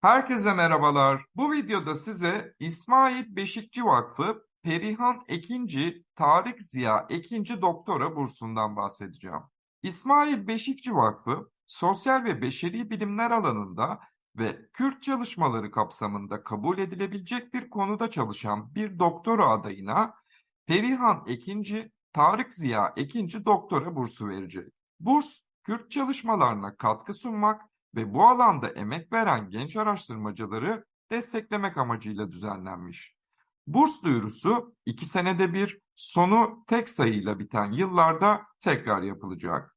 Herkese merhabalar. Bu videoda size İsmail Beşikçi Vakfı Perihan Ekinci Tarık Ziya Ekinci Doktora bursundan bahsedeceğim. İsmail Beşikçi Vakfı sosyal ve beşeri bilimler alanında ve Kürt çalışmaları kapsamında kabul edilebilecek bir konuda çalışan bir doktora adayına Perihan Ekinci Tarık Ziya Ekinci Doktora bursu verecek. Burs, Kürt çalışmalarına katkı sunmak ve bu alanda emek veren genç araştırmacıları desteklemek amacıyla düzenlenmiş. Burs duyurusu iki senede bir, sonu tek sayıyla biten yıllarda tekrar yapılacak.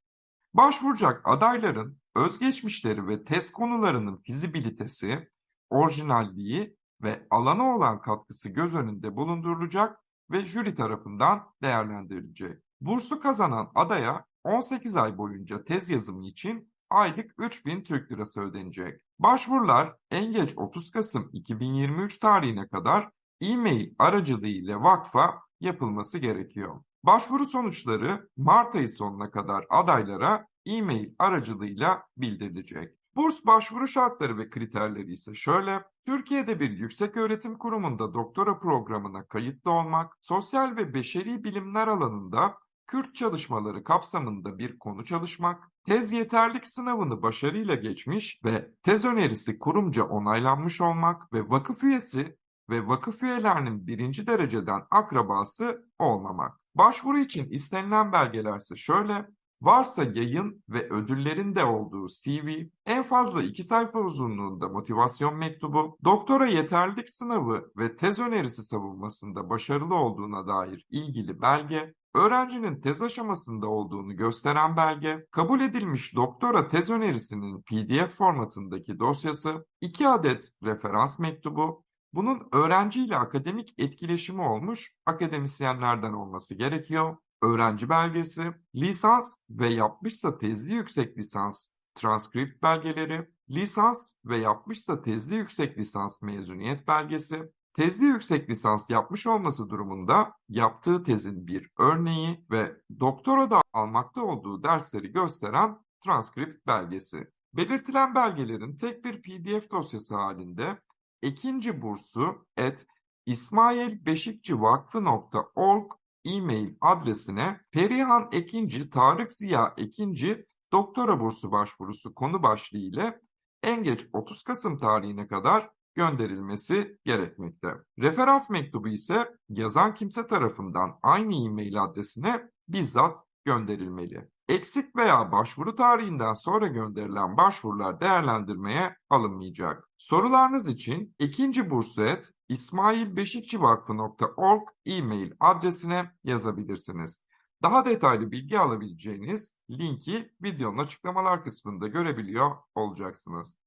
Başvuracak adayların özgeçmişleri ve test konularının fizibilitesi, orijinalliği ve alana olan katkısı göz önünde bulundurulacak ve jüri tarafından değerlendirilecek. Bursu kazanan adaya 18 ay boyunca tez yazımı için aylık 3000 Türk Lirası ödenecek. Başvurular en geç 30 Kasım 2023 tarihine kadar e-mail aracılığıyla vakfa yapılması gerekiyor. Başvuru sonuçları Mart ayı sonuna kadar adaylara e-mail aracılığıyla bildirilecek. Burs başvuru şartları ve kriterleri ise şöyle. Türkiye'de bir yükseköğretim kurumunda doktora programına kayıtlı olmak, sosyal ve beşeri bilimler alanında Kürt çalışmaları kapsamında bir konu çalışmak, tez yeterlik sınavını başarıyla geçmiş ve tez önerisi kurumca onaylanmış olmak ve vakıf üyesi ve vakıf üyelerinin birinci dereceden akrabası olmamak. Başvuru için istenilen belgelerse şöyle, varsa yayın ve ödüllerin de olduğu CV, en fazla iki sayfa uzunluğunda motivasyon mektubu, doktora yeterlilik sınavı ve tez önerisi savunmasında başarılı olduğuna dair ilgili belge, öğrencinin tez aşamasında olduğunu gösteren belge, kabul edilmiş doktora tez önerisinin PDF formatındaki dosyası, 2 adet referans mektubu, bunun öğrenciyle akademik etkileşimi olmuş akademisyenlerden olması gerekiyor. Öğrenci belgesi, lisans ve yapmışsa tezli yüksek lisans transkript belgeleri, lisans ve yapmışsa tezli yüksek lisans mezuniyet belgesi, tezli yüksek lisans yapmış olması durumunda yaptığı tezin bir örneği ve doktora almakta olduğu dersleri gösteren transkript belgesi. Belirtilen belgelerin tek bir PDF dosyası halinde ikinci bursu et ismailbeşikçivakfı.org e-mail adresine Perihan Ekinci Tarık Ziya Ekinci doktora bursu başvurusu konu başlığı ile en geç 30 Kasım tarihine kadar gönderilmesi gerekmekte. Referans mektubu ise yazan kimse tarafından aynı e-mail adresine bizzat gönderilmeli. Eksik veya başvuru tarihinden sonra gönderilen başvurular değerlendirmeye alınmayacak. Sorularınız için ikinci burset ismailbeşikçivakfı.org e-mail adresine yazabilirsiniz. Daha detaylı bilgi alabileceğiniz linki videonun açıklamalar kısmında görebiliyor olacaksınız.